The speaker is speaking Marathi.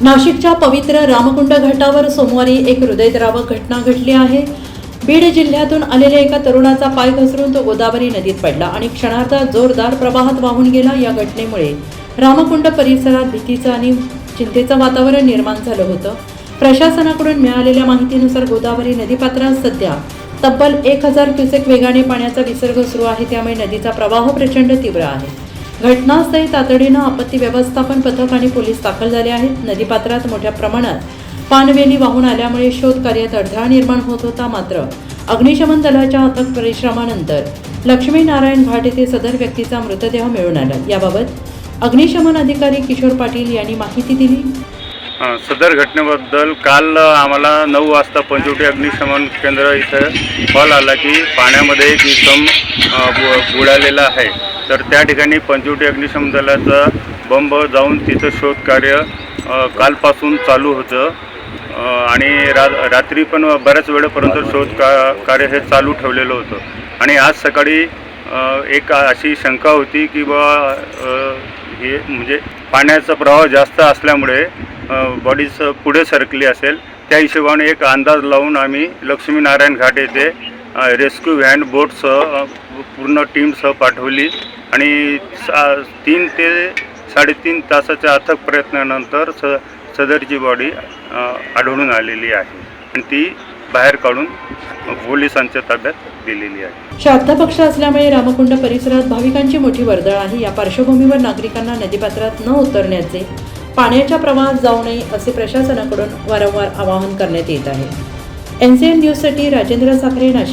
नाशिकच्या पवित्र रामकुंड घाटावर सोमवारी एक हृदयद्रावक घटना घडली आहे. बीड जिल्ह्यातून आलेल्या एका तरुणाचा पाय घसरून तो गोदावरी नदीत पडला आणि क्षणार्धात जोरदार प्रवाहात वाहून गेला. या घटनेमुळे रामकुंड परिसरात भीतीचं आणि चिंतेचं वातावरण निर्माण झालं होतं. प्रशासनाकडून मिळालेल्या माहितीनुसार गोदावरी नदीपात्रात सध्या तब्बल एक हजार क्युसेक वेगाने पाण्याचा विसर्ग सुरू आहे. त्यामुळे नदीचा प्रवाह प्रचंड तीव्र आहे. घटनास्थळी तातडीनं आपत्ती व्यवस्थापन पथक आणि पोलीस दाखल झाले आहेत. नदीपात्रात मोठ्या प्रमाणात पानवेली वाहून आल्यामुळे शोध कार्यात अडथळा निर्माण होत होता मात्र अग्निशमन दलाच्या अथक परिश्रमानंतर लक्ष्मीनारायण घाट येथे सदर व्यक्तीचा मृतदेह मिळून आला. याबाबत अग्निशमन अधिकारी किशोर पाटील यांनी माहिती दिली. सदर घटनेबद्दल काल आम्हाला नऊ वाजता पंचवटी अग्निशमन केंद्र इथं कॉल आला की पाण्यामध्ये एक इसम बुडालेला आहे. तर त्या ठिकाणी पंचवटी अग्निशम दलाचा बंब जाऊन तिथं शोधकार्य कालपासून चालू होतं. आणि रा रात्री पण बऱ्याच वेळेपर्यंत शोध का कार्य हे चालू ठेवलेलं होतं. आणि आज सकाळी एक अशी शंका होती की बा हे म्हणजे पाण्याचा प्रवाह जास्त असल्यामुळे बॉडीज पुढे सरकली असेल. त्या हिशोबाने एक अंदाज लावून आम्ही लक्ष्मीनारायण घाट येथे रेस्क्यू व्हॅन बोटसह पूर्ण टीमसह पाठवली. आणि सा तीन ते साडेतीन तासाच्या अथक प्रयत्नानंतर स सदरची बॉडी आढळून आलेली आहे. आणि ती बाहेर काढून पोलिसांच्या ताब्यात दिलेली आहे. श्राद्ध पक्ष असल्यामुळे रामकुंड परिसरात भाविकांची मोठी वर्दळ आहे. या पार्श्वभूमीवर नागरिकांना नदीपात्रात न उतरण्याचे पाण्याच्या प्रवाहात जाऊ नये असे प्रशासनाकडून वारंवार आवाहन करण्यात येत आहे. एन सी एन न्यूजसाठी राजेंद्र साखरे नाशिक.